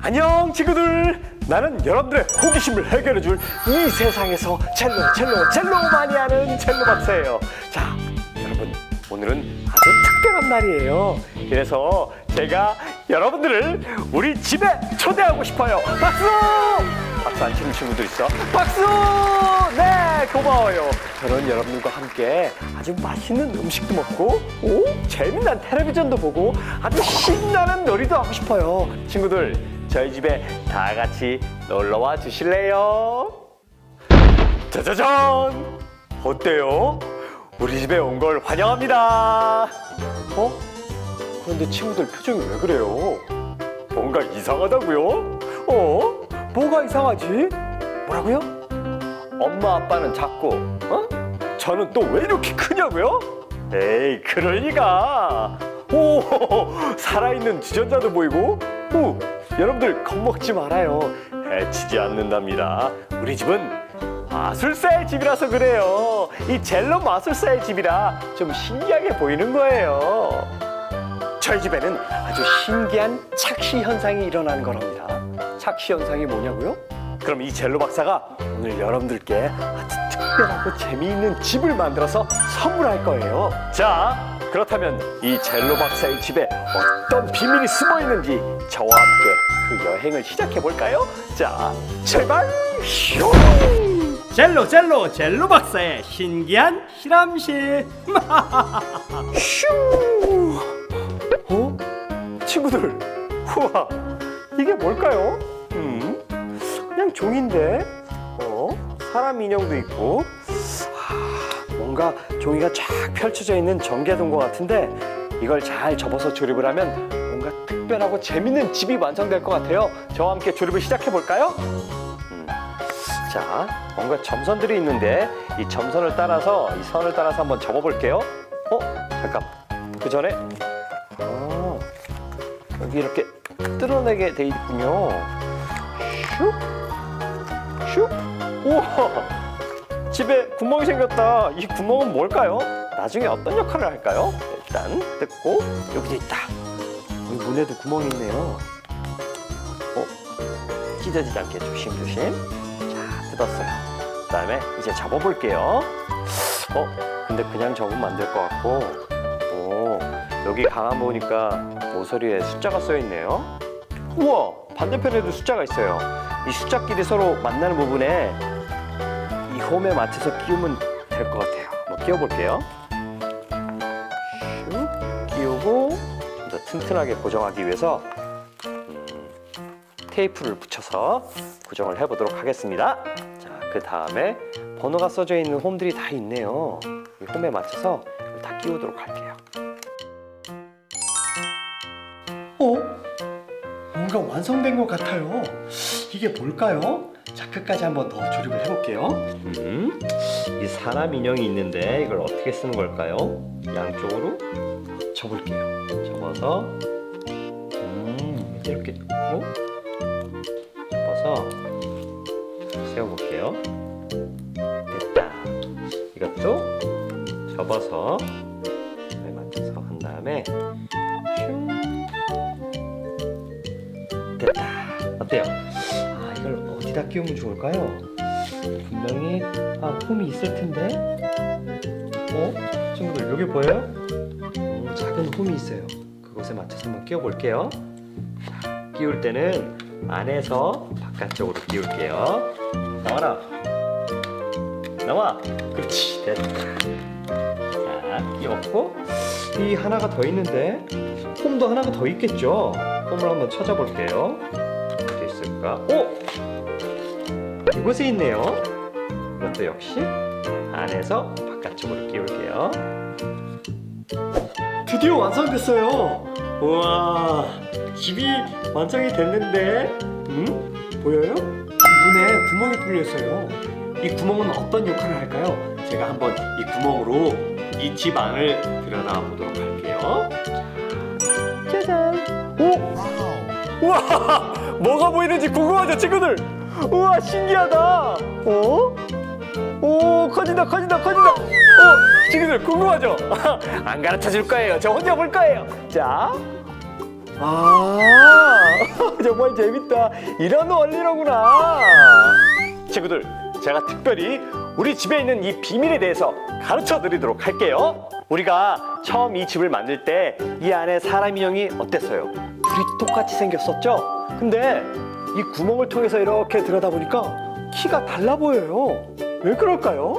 안녕 친구들. 나는 여러분들의 호기심을 해결해줄 이 세상에서 첼로 첼로 첼로 많이 하는 첼로 박사예요. 자 여러분 오늘은 아주 특별한 날이에요. 그래서 제가 여러분들을 우리 집에 초대하고 싶어요. 박수 박수 안 치는 친구들 있어 박수 네 고마워요 저는 여러분들과 함께 아주 맛있는 음식도 먹고 오 재미난 텔레비전도 보고 아주 신나는 놀이도 하고 싶어요 친구들 저희 집에 다 같이 놀러와 주실래요? 짜자잔 어때요? 우리 집에 온 걸 환영합니다 어? 그런데 친구들 표정이 왜 그래요? 뭔가 이상하다고요? 어? 뭐가 이상하지? 뭐라고요? 엄마 아빠는 작고 어? 저는 또 왜 이렇게 크냐고요? 에이 리가 오 살아있는 주전자도 보이고 오 여러분들 겁먹지 말아요 해치지 않는답니다 우리 집은 마술사의 집이라서 그래요 이 젤로 마술사의 집이라 좀 신기하게 보이는 거예요 저희 집에는 아주 신기한 착시 현상이 일어나는 거랍니다. 착시 현상이 뭐냐고요? 그럼 이 젤로 박사가 오늘 여러분들께 아주 특별하고 재미있는 집을 만들어서 선물할 거예요. 자, 그렇다면 이 젤로 박사의 집에 어떤 비밀이 숨어 있는지 저와 함께 그 여행을 시작해 볼까요? 자, 제발 슝! 젤로 젤로 젤로 박사의 신기한 실험실 슈! 어? 친구들, 우와, 이게 뭘까요? 음, 그냥 종인데, 어? 사람 인형도 있고, 아, 뭔가 종이가 쫙 펼쳐져 있는 전개된 것 같은데, 이걸 잘 접어서 조립을 하면 뭔가 특별하고 재밌는 집이 완성될 것 같아요. 저와 함께 조립을 시작해 볼까요? 음, 자, 뭔가 점선들이 있는데 이 점선을 따라서 이 선을 따라서 한번 접어볼게요. 어, 잠깐. 그 전에 아, 여기 이렇게 뚫어내게 돼 있군요. 슉, 슉. 우와, 집에 구멍이 생겼다. 이 구멍은 뭘까요? 나중에 어떤 역할을 할까요? 일단 뜯고 여기도 있다. 여기 문에도 구멍이 있네요. 어, 찢어지지 않게 조심조심. 자, 뜯었어요. 그다음에 이제 접어볼게요. 어, 근데 그냥 접으면 안 될 것 같고. 오, 여기 강한 보니까 모서리에 숫자가 써 있네요. 우와, 반대편에도 숫자가 있어요. 이 숫자끼리 서로 만나는 부분에 이 홈에 맞춰서 끼우면 될 것 같아요. 한번 끼워볼게요. 슉, 끼우고 좀 더 튼튼하게 고정하기 위해서 음, 테이프를 붙여서 고정을 해보도록 하겠습니다. 자, 그 다음에 번호가 써져 있는 홈들이 다 있네요. 이 홈에 맞춰서 다 끼우도록 할게요. 어? 뭔가 완성된 것 같아요. 이게 뭘까요? 자, 끝까지 한번 더 조립을 해볼게요. 음, 이 사람 인형이 있는데 이걸 어떻게 쓰는 걸까요? 양쪽으로 접을게요. 접어서, 음, 이렇게 어? 접어서 세워볼게요. 됐다. 이것도 접어서 에 맞춰서 한 다음에 어때요? 아 이걸 어디다 끼우면 좋을까요? 분명히 아 홈이 있을 텐데. 어? 친구들 여기 보여요? 음, 작은 홈이 있어요. 그곳에 맞춰서 한번 끼워볼게요. 자, 끼울 때는 안에서 바깥쪽으로 끼울게요. 나와라. 나와. 그렇지. 됐다. 자, 끼웠고 이 하나가 더 있는데 홈도 하나가 더 있겠죠? 홈을 한번 찾아볼게요. 어디 있을까? 오! 이곳에 있네요. 이것도 역시 안에서 바깥쪽으로 끼울게요. 드디어 완성됐어요. 우와, 집이 완성이 됐는데, 음? 보여요? 문에 구멍이 뚫려 있어요. 이 구멍은 어떤 역할을 할까요? 제가 한번 이 구멍으로 이 집 안을 들여다 보도록 할게요. 짜잔. 오! 우와! 뭐가 보이는지 궁금하죠, 친구들? 우와, 신기하다. 어? 오, 커진다, 커진다, 커진다. 어, 친구들 궁금하죠? 안 가르쳐 줄 거예요. 저 혼자 볼 거예요. 자, 아, 정말 재밌다. 이런 원리로구나. 친구들, 제가 특별히 우리 집에 있는 이 비밀에 대해서 가르쳐 드리도록 할게요. 우리가 처음 이 집을 만들 때 이 안에 사람 인형이 어땠어요? 둘이 똑같이 생겼었죠? 근데 이 구멍을 통해서 이렇게 들여다보니까 키가 달라 보여요. 왜 그럴까요?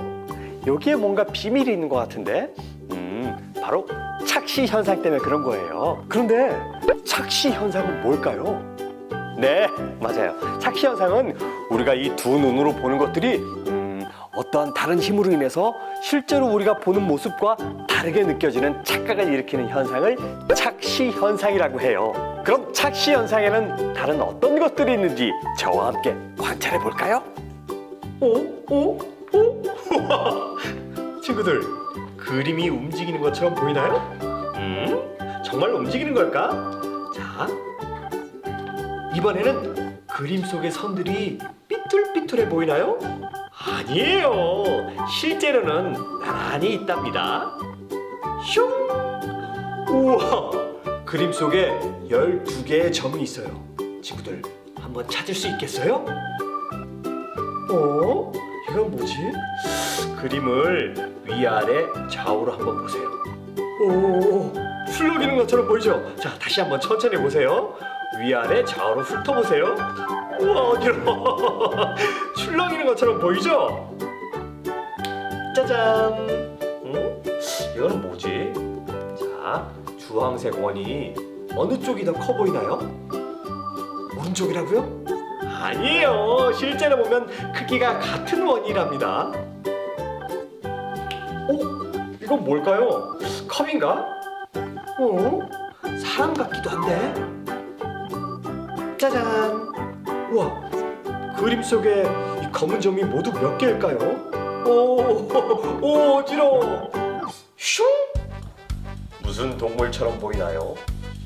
여기에 뭔가 비밀이 있는 것 같은데? 음, 바로 착시 현상 때문에 그런 거예요. 그런데 착시 현상은 뭘까요? 네, 맞아요. 착시 현상은 우리가 이 두 눈으로 보는 것들이 음, 어떠한 다른 힘으로 인해서 실제로 우리가 보는 모습과 다르게 느껴지는 착각을 일으키는 현상을 착시 현상이라고 해요. 그럼 착시 현상에는 다른 어떤 것들이 있는지 저와 함께 관찰해 볼까요? 오, 오, 오. 친구들, 그림이 움직이는 것처럼 보이나요? 음, 정말 움직이는 걸까? 자, 이번에는 그림 속의 선들이 삐뚤삐뚤해 보이나요? 아니에요. 실제로는 나란히 있답니다. 슝! 우와! 그림 속에 12개의 점이 있어요. 친구들, 한번 찾을 수 있겠어요? 어? 이건 뭐지? 그림을 위아래 좌우로 한번 보세요. 오, 술렁이는 것처럼 보이죠? 자, 다시 한번 천천히 보세요. 위아래 좌우로 훑어보세요. 우와, 어지러워. 출렁이는 것처럼 보이죠? 짜잔. 응? 이거는 뭐지? 자, 주황색 원이 어느 쪽이 더 커 보이나요? 오른쪽이라고요? 아니에요. 실제로 보면 크기가 같은 원이랍니다. 오, 이건 뭘까요? 컵인가? 어? 사람 같기도 한데. 짜잔. 우와, 그림 속에 이 검은 점이 모두 몇 개일까요? 오, 오, 어지러워. 슝? 무슨 동물처럼 보이나요?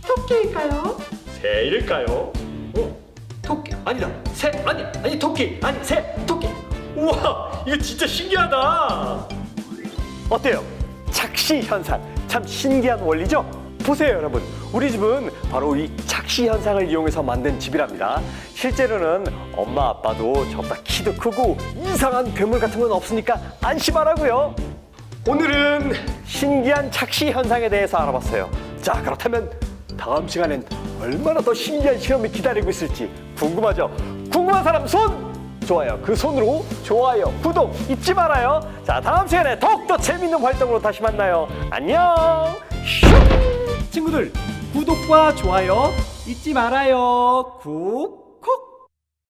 토끼일까요? 새일까요? 어? 토끼. 아니다. 새 아니 아니 토끼. 아니 새 토끼. 우와 이거 진짜 신기하다. 어때요? 착시 현상. 참 신기한 원리죠? 보세요 여러분. 우리 집은 바로 이 착시 현상을 이용해서 만든 집이랍니다. 실제로는 엄마 아빠도 저보다 키도 크고 이상한 괴물 같은 건 없으니까 안심하라고요 오늘은 신기한 착시 현상에 대해서 알아봤어요. 자, 그렇다면 다음 시간엔 얼마나 더 신기한 실험이 기다리고 있을지 궁금하죠? 궁금한 사람 손! 좋아요. 그 손으로 좋아요, 구독 잊지 말아요. 자, 다음 시간에 더욱더 재밌는 활동으로 다시 만나요. 안녕! 슝! 친구들 구독과 좋아요 잊지 말아요. 굿.